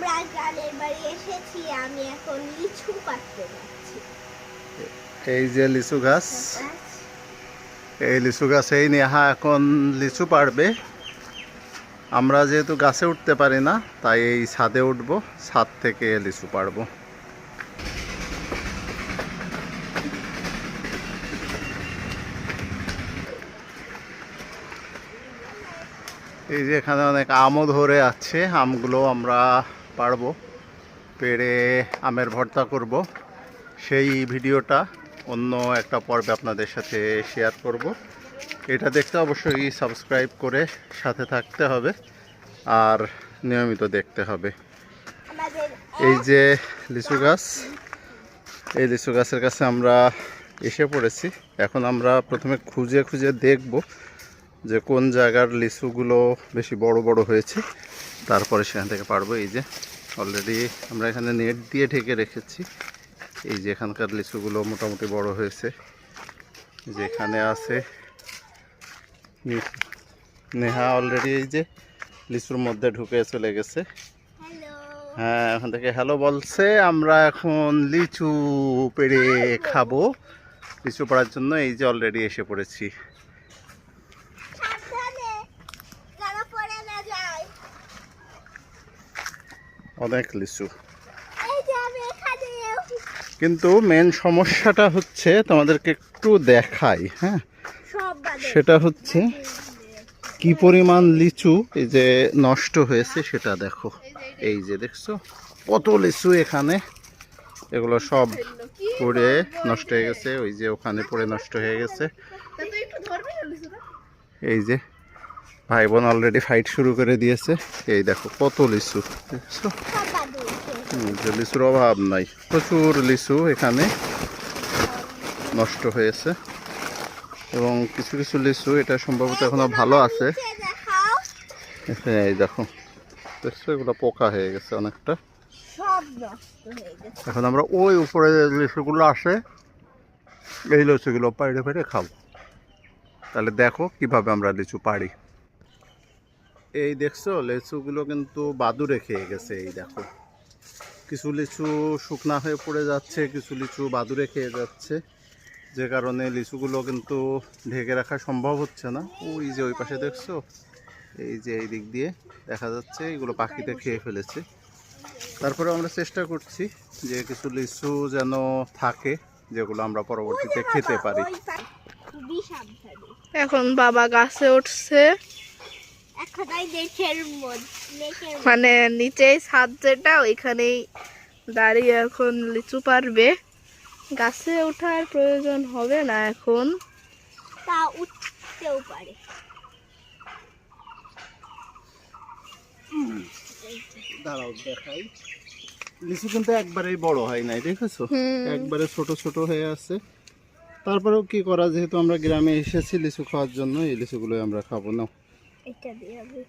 আমরা গ্রামের বাড়ি এসেছি, আমি এখন লিচু কাটতে এই যে লিচু গাছ, এই লিচু গাছে এই নেহা এখন লিচু পাড়বে। আমরা যেহেতু গাছে উঠতে পারি না, তাই এই ছাদে উঠবো, ছাদ থেকে লিচু পাড়বো। এই যে এখানে অনেক আমও ধরে আছে, আমগুলো আমরা পারব পেড়ে আমের ভর্তা করব। সেই ভিডিওটা অন্য একটা পর্বে আপনাদের সাথে শেয়ার করব। এটা দেখতে অবশ্যই সাবস্ক্রাইব করে সাথে থাকতে হবে, আর নিয়মিত দেখতে হবে। এই যে লিচু গাছ, এই লিচু গাছের কাছে আমরা এসে পড়েছি। এখন আমরা প্রথমে খুঁজে খুঁজে দেখব যে কোন জায়গার লিচুগুলো বেশি বড় বড় হয়েছে। তারপরে সেখান থেকে পারব। এই যে অলরেডি আমরা এখানে নেট দিয়ে ঢেকে রেখেছি। এই যে এখানকার লিচুগুলো মোটামুটি বড় হয়েছে। যেখানে আছে নেহা অলরেডি এই যে লিচুর মধ্যে ঢুকে চলে গেছে। হ্যাঁ এখন থেকে হ্যালো বলছে আমরা এখন লিচু পেড়ে খাব। লিচু পড়ার জন্য এই যে অলরেডি এসে পড়েছি সাবধানে যেন পড়ে না যায় অনেক লিচু। কিন্তু মেন সমস্যাটা হচ্ছে তোমাদেরকে একটু দেখাই হ্যাঁ? সেটা হচ্ছে কি পরিমাণ লিচু এই যে নষ্ট হয়েছে সেটা দেখো। এই যে দেখছ কত লিচু এখানে। এগুলো সব পড়ে নষ্ট হয়ে গেছে ওই যে ওখানে পড়ে নষ্ট হয়ে গেছে। এই যে ভাই বোন অলরেডি ফাইট শুরু করে দিয়েছে। এই দেখো কত লিচু দেখছ? লিচুর অভাব নাই প্রচুর লিচু এখানে নষ্ট হয়েছে। এবং কিছু কিছু লিচু এটা সম্ভবত এখনও ভালো আছে। এই দেখো দেখছ এগুলো পোকা হয়ে গেছে অনেকটা। এখন আমরা ওই উপরে লিচুগুলো আসে এই লিচুগুলো পাড়ে পাড়ে খাব। তাহলে দেখো কীভাবে আমরা লিচু পাড়ি। এই দেখছ লিচুগুলো কিন্তু বাদুরে খেয়ে গেছে এই দেখো। কিছু লিচু শুকনা হয়ে পড়ে যাচ্ছে কিছু লিচু বাদুরে খেয়ে যাচ্ছে। যে কারণে লিচুগুলো কিন্তু ঢেকে রাখা সম্ভব হচ্ছে না। ওই যে ওই পাশে দেখছ এই যে এই দিক দিয়ে দেখা যাচ্ছে এগুলো পাখিতে খেয়ে ফেলেছে। তারপরে আমরা চেষ্টা করছি যে কিছু লিচু যেন থাকে যেগুলো আমরা পরবর্তীতে খেতে পারি। এখন বাবা গাছে উঠছে। মানে নিচেই ছাদ যেটা ওইখানেই দাঁড়িয়ে এখন লিচু পারবে। গাছে ওঠার প্রয়োজন হবে না এখন। তা উঠতেও পারে। দাঁড়াও দেখাই। লিচু কিন্তু একবারেই বড় হয় নাই দেখেছ? একবারে ছোট ছোট হয়ে আছে। তারপরেও কি করা যেহেতু আমরা গ্রামে এসেছি লিচু খাওয়ার জন্য এই লিচুগুলো আমরা খাব না এটা দিয়ে আমি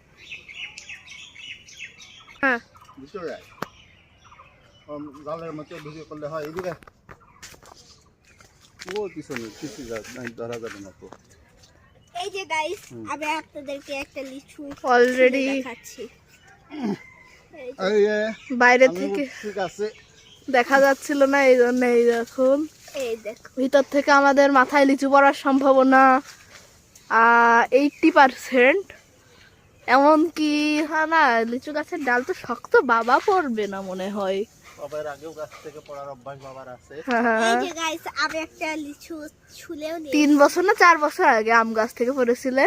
হ্যাঁ। জালের মতো ঢুকে করলে হয় এদিকে ও পিছনে কিছু ধরা যাবে না তো। এই যে গাইস আমি আপনাদেরকে একটা লিচু ছিঁড়ে দেখাচ্ছি। বাইরে থেকে ঠিক আছে। দেখা যাচ্ছিল না এই জন্য এই দেখুন। এই দেখো ভিতর থেকে আমাদের মাথায় লিচু পড়ার সম্ভাবনা এইটটি পারসেন্ট এমনকি হ্যাঁ না লিচু গাছের ডাল তো শক্ত বাবা পড়বে না মনে হয়। বাবার আগেও গাছ থেকে পড়ার অভ্যাস বাবার আছে। এই যে গাইস আমি একটা লিচু ছুলেও নিয়ে তিন বছর না চার বছর আগে আম গাছ থেকে পড়েছিলে?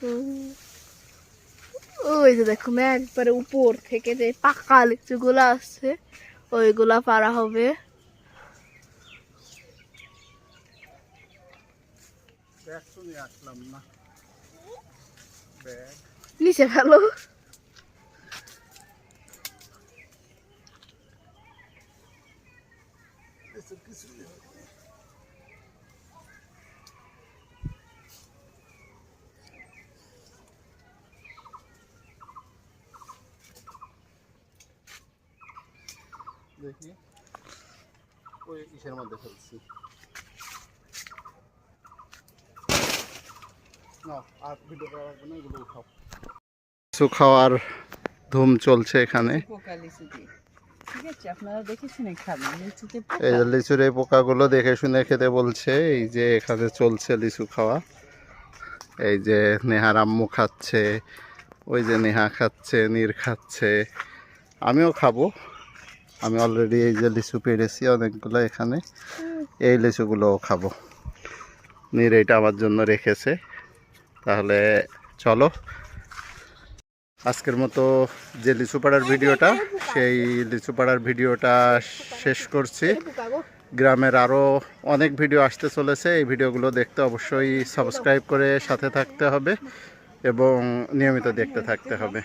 হুম। ওই যে দেখুন একবারে উপর থেকে যে পাকা লিচু লিচুগুলো আছে ওইগুলা পারা হবে। ব্যাগ তো নিয়ে আসলাম না। ব্যাগ। নিচে কিছু দেখি। ওই ইসের মধ্যে ফেলছি না আর ভিডিও করা লাগবে না এগুলো উঠাও লিচু খাওয়ার ধুম চলছে এখানে পোকা লিচুতে ঠিক আছে আপনারা শুনে খাবেন লিচুতে পোকা। এই লিচুর এই পোকাগুলো দেখে শুনে খেতে বলছে, এই যে এখানে চলছে লিচু খাওয়া। এই যে নেহার আম্মু খাচ্ছে, ওই যে নেহা খাচ্ছে, নীর খাচ্ছে। আমিও খাব। আমি অলরেডি এই যে লিচু পেরেছি অনেকগুলো এখানে। এই লিচুগুলোও খাব। নীর এইটা আমার জন্য রেখেছে। তাহলে চলো। আজকের মতো যে লিচু পাড়ার ভিডিওটা, সেই লিচু পাড়ার ভিডিওটা শেষ করছি। গ্রামের আরও অনেক ভিডিও আসতে চলেছে, এই ভিডিওগুলো দেখতে অবশ্যই সাবস্ক্রাইব করে সাথে থাকতে হবে এবং নিয়মিত দেখতে থাকতে হবে।